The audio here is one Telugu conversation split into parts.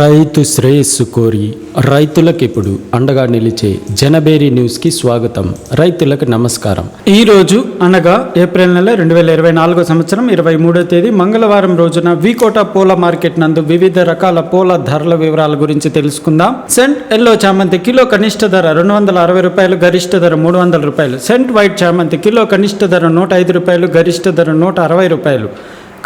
రైతు శ్రేయస్సు కోరి రైతులకు ఇప్పుడు అండగా నిలిచే జనబేరి న్యూస్కి స్వాగతం. రైతులకు నమస్కారం. ఈ రోజు అనగా ఏప్రిల్ నెల రెండు వేల ఇరవై నాలుగో సంవత్సరం ఇరవై మూడో తేదీ మంగళవారం రోజున వికోట పూల మార్కెట్ నందు వివిధ రకాల పూల ధరల వివరాల గురించి తెలుసుకుందాం. సెంట్ ఎల్లో చామంతి కిలో కనిష్ట ధర రెండు వందల అరవై రూపాయలు గరిష్ట ధర మూడు వందల రూపాయలు. సెంట్ వైట్ చామంతి కిలో కనిష్ట ధర నూట ఐదు రూపాయలు గరిష్ట ధర నూట అరవై రూపాయలు.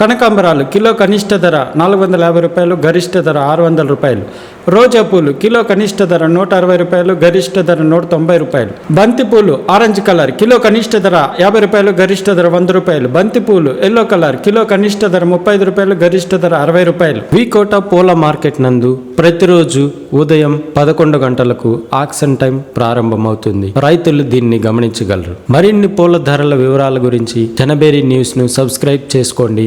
కనకాంబరాలు కిలో కనిష్ట ధర నాలుగు వందల యాభై రూపాయలు గరిష్ట ధర ఆరు వందల రూపాయలు. రోజా పూలు కిలో కనిష్ట ధర నూట అరవై రూపాయలు గరిష్ట ధర నూట తొంభై రూపాయలు. బంతి పూలు ఆరెంజ్ కలర్ కిలో కనిష్ట ధర యాభై రూపాయలు గరిష్ట ధర వంద రూపాయలు. బంతి పూలు ఎల్లో కలర్ కిలో కనిష్ట ధర ముప్పై ఐదు రూపాయలు గరిష్ట ధర అరవై రూపాయలు. వికోట పూల మార్కెట్ నందు ప్రతిరోజు ఉదయం పదకొండు గంటలకు ఆక్షన్ టైం ప్రారంభమవుతుంది. రైతులు దీన్ని గమనించగలరు. మరిన్ని పూల ధరల వివరాల గురించి జనబేరి న్యూస్ను సబ్స్క్రైబ్ చేసుకోండి.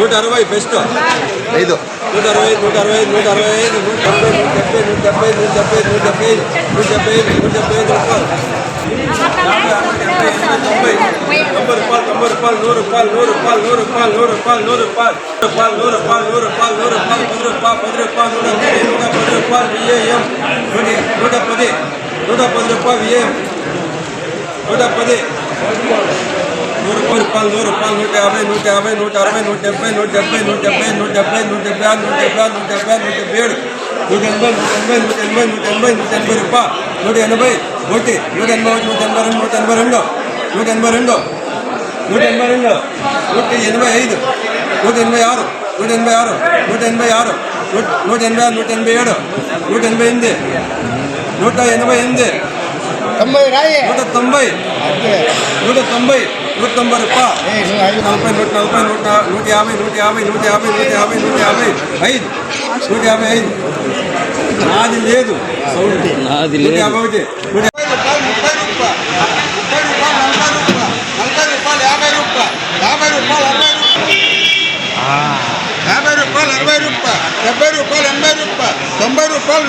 Pesta, pero no hay, no te pedes, no te pedes, no te pedes, no te pedes, no te pedes, no te pedes, no te pedes, no te pedes, రూపాయలు నూరు రూపాయలు నూట యాభై నూట యాభై నూట అరవై నూట డెబ్బై నూట డెబ్బై నూట డెబ్బై నూట డెబ్బై నూట డెబ్బై ఆరు నూట డెబ్బై ఆరు నూట డెబ్బై ఆరు నూట డెబ్బై ఏడు నూట ఎనభై నూట ఎనభై నూట ఎనభై నూట ఎనభై నూట ఎనభై రూపాయలు నూట ఎనభై ఒకటి నూట ఎనభై ఒకటి నూట ఎనభై రెండు నూట ఎనభై రెండు నూట ఎనభై రెండు నూట ఎనభై రెండు నూట ఎనభై ఐదు నూట ఎనభై ఆరు నూట ఎనభై ఆరు నూట ఎనభై ఆరు నూట ఎనభై ఆరు నూట ఎనభై ఏడు నూట ఎనభై ఎనిమిది నూట ఎనభై ఎనిమిది తొంభై రాయి నూట తొంభై నూట తొంభై నూట తొంభై రూపాయలు నలభై నూట నలభై నూట నూట యాభై నూట యాభై నూట యాభై నూట యాభై నూట యాభై ఐదు. నూట యాభై ఐదు. నాది లేదు. నాది నూట యాభై ఒకటి. నూట యాభై రూపాయలు అరవై రూపాయలు డెబ్బై రూపాయలు ఎనభై రూపాయలు తొంభై రూపాయలు